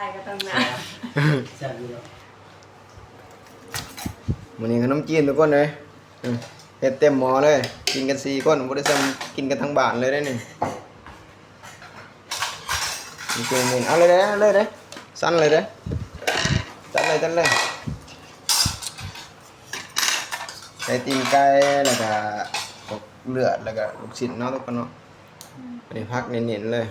ายก็ต้องนะแซ่บอยู่แล้ววันนี้ขนมจีนทุกคนเลยอืมเฮ็ดเต็มหม้อเลย กินกันสี่คนบ่ได้ซ้ำกินกันทั้งบ้านเลยได้อนี่มีเจมินเอาเลยเด้อเอาเลยเด้อสั้นเลยเด้อจัดเลยจัดเลยใส่ตีนไก่แล้วก็พวกเลือดแล้วก็ลูกชิ้นเนาะทุกคนเนาะอันนี้พักเน้นๆเลย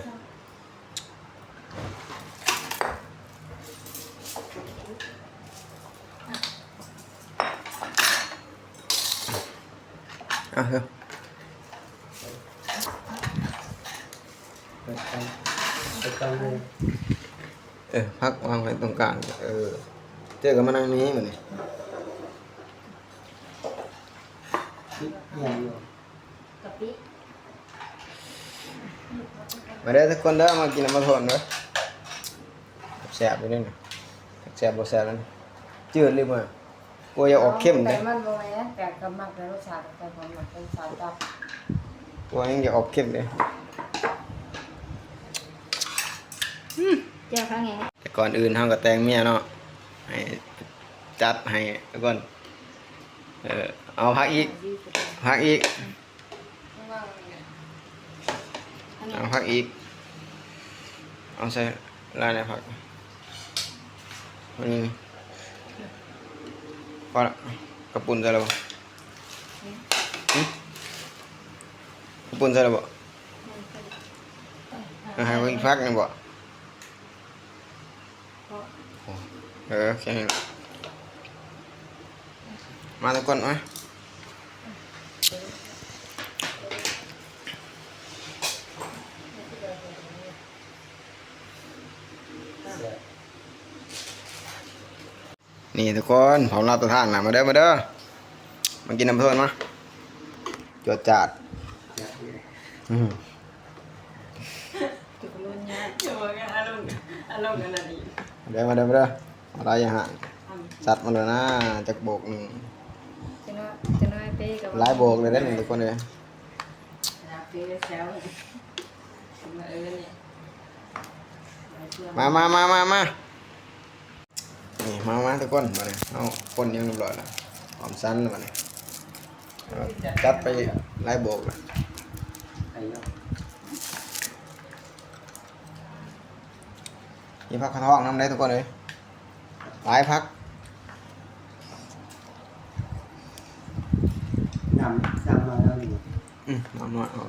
อะเฮ้ยไปกันไปกันเลยเออพักวางไว้ตรงกลางเออเจอกันมานั่งนี้เหมือนนี่อย่างอยู่กะปิมาได้อทุกคนเด้อมากินน้ำมันทนเด้อแซ่บไปนี่นะแซ่บบ่แซ่บนั่นจืดเลยมั้ยก ลัวจะออกเข้มแต่เด้อมันบ่แม่นแต่ก็มักในรสชาติแต่ผมมักเป็นสายตับกลัวยังจะออกเข้มเด้อเจ้าข้างไงแต่ก่อนอื่นเฮาก็แต่งเมียเนาะให้จัดให้ทุกคนเออเอาพักอีกพักอีกเอาพักอีก เอาใส่ลายในผักมันนี่ พอละกระปุ่นใส่แล้วบ่หึกระปุ่นใส่แล้วบ่เอาให้ไว้อีกพักหนึงบ่เออแค่นี้ละมาทุกคนมาแนี่ทุกคนเผาลาบตะทานนะมาเด้อมาเด้อมากินน้ำเพิ่นมาจวดจาดอืมเดี๋ยวมารมณ์อารมณ์กันนะดีมาเด้อมาเด้อมาเด้อะไรอย่างห่างสัตว์มาเลยนะจักโบกหนึ่งหลายโบกเลยได้อนี่งทุกคนเลยมามามามามา มานี่มามาทุกคนมาเลยเอาคนยังเรียบร้อยแล้วหอมสั้นแล้วมาเลยเอาจัดไปหลายโบกเลยไอ้เนาะมีพักข้างท้องน้ำได้ทุกคนเลยหลายพักน้ำน้ำมาแล้วนี่อืมน้ำน้อยอ๋อ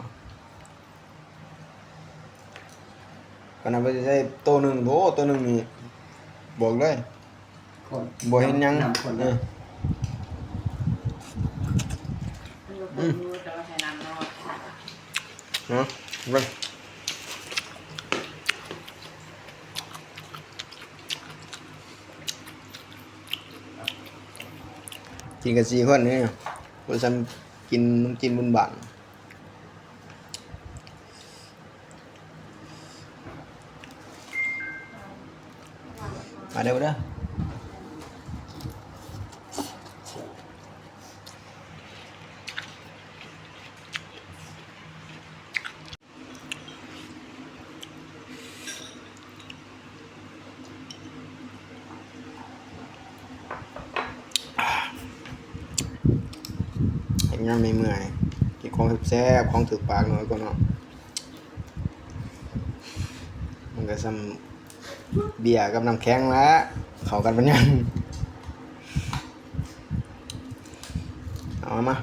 ก็นำไปใช้ตัวหนึ่งโบตัวหนึ่งนี่บอกเลย คนบ่เห็นหยังน้ำคนเอนะอมันก็พูดรู้แต่ว่าใช้น้ำนอกเนาะเบิ่งกินกันสี่คนนี่คนซ้ำกินน้ำจิ้มบุญบานมาเด้อมาเด้อ ยังไม่เมื่อยกินของแซ่บของถือปากหน่อยก็เนาะมันก็ซ้ำเบียร์กับน้ำแข็งแล้วเข้ากันเป็นยังเอามา